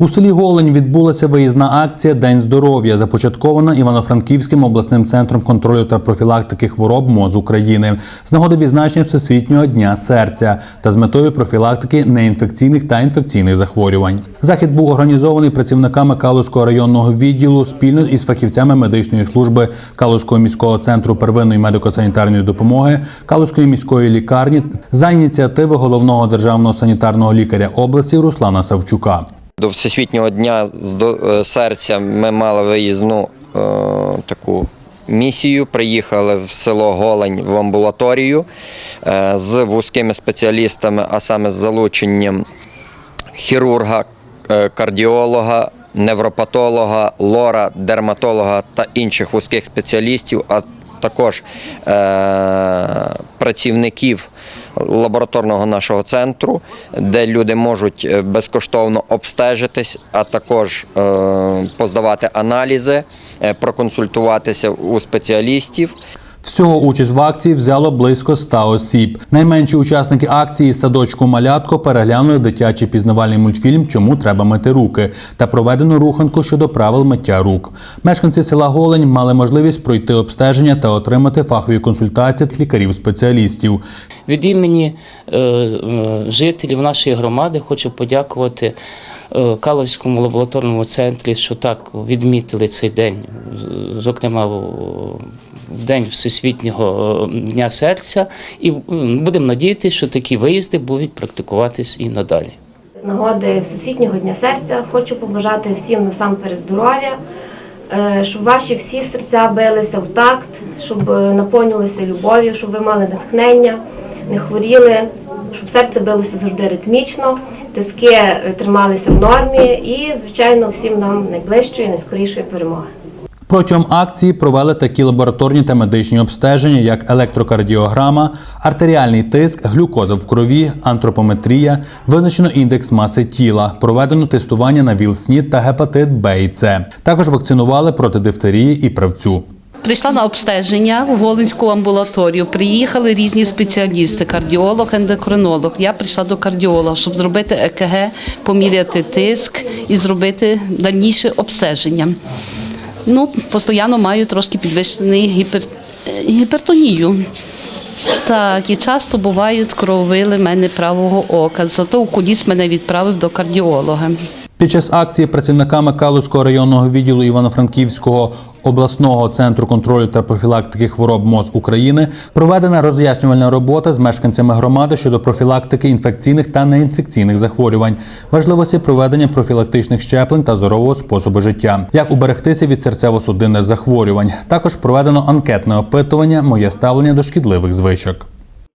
У селі Голень відбулася виїзна акція День здоров'я, започаткована Івано-Франківським обласним центром контролю та профілактики хвороб МОЗ України з нагоди відзначення Всесвітнього дня серця та з метою профілактики неінфекційних та інфекційних захворювань. Захід був організований працівниками Калузького районного відділу спільно із фахівцями медичної служби Калузького міського центру первинної медико-санітарної допомоги, Калузької міської лікарні за ініціативи головного державного санітарного лікаря області Руслана Савчука. До Всесвітнього дня е, серця ми мали виїзну е, таку місію. Приїхали в село Голень в амбулаторію е, з вузькими спеціалістами, а саме з залученням хірурга, е, кардіолога, невропатолога, лора, дерматолога та інших вузьких спеціалістів, а також е, працівників лабораторного нашого центру, де люди можуть е, безкоштовно обстежитись, а також е, поздавати аналізи, е, проконсультуватися у спеціалістів. Всього участь в акції взяло близько 100 осіб. Найменші учасники акції садочку Малятко переглянули дитячий пізнавальний мультфільм Чому треба мити руки та проведену руханку щодо правил миття рук. Мешканці села Голень мали можливість пройти обстеження та отримати фахові консультації від лікарів-спеціалістів. Від імені е, е, жителів нашої громади хочу подякувати е, Каловському лабораторному центрі, що так відмітили цей день, зокрема День Всесвітнього е, Дня серця. І будемо надіятися, що такі виїзди будуть практикуватись і надалі. З нагоди Всесвітнього дня серця хочу побажати всім насамперед здоров'я, е, щоб ваші всі серця билися в такт, щоб е, наповнювалися любов'ю, щоб ви мали натхнення, не хворіли, щоб серце билося завжди ритмічно, тиски трималися в нормі і, звичайно, всім нам найближчої, найскорішої перемоги. Протягом акції провели такі лабораторні та медичні обстеження, як електрокардіограма, артеріальний тиск, глюкоза в крові, антропометрія, визначено індекс маси тіла, проведено тестування на ВІЛ-СНІД та гепатит Б і С. Також вакцинували проти дифтерії і правцю. Прийшла на обстеження в Голинську амбулаторію. Приїхали різні спеціалісти, кардіолог, ендокринолог. Я прийшла до кардіолога, щоб зробити ЕКГ, поміряти тиск і зробити дальніше обстеження. Ну, постійно маю трошки підвищений гіпер... е, гіпертонію. Так, і часто бувають кровили мене правого ока. Зато окуліст мене відправив до кардіолога. Під час акції працівниками Калузького районного відділу Івано-Франківського обласного центру контролю та профілактики хвороб МОЗ України проведена роз'яснювальна робота з мешканцями громади щодо профілактики інфекційних та неінфекційних захворювань, важливості проведення профілактичних щеплень та здорового способу життя, як уберегтися від серцево-судинних захворювань. Також проведено анкетне опитування Моє ставлення до шкідливих звичок.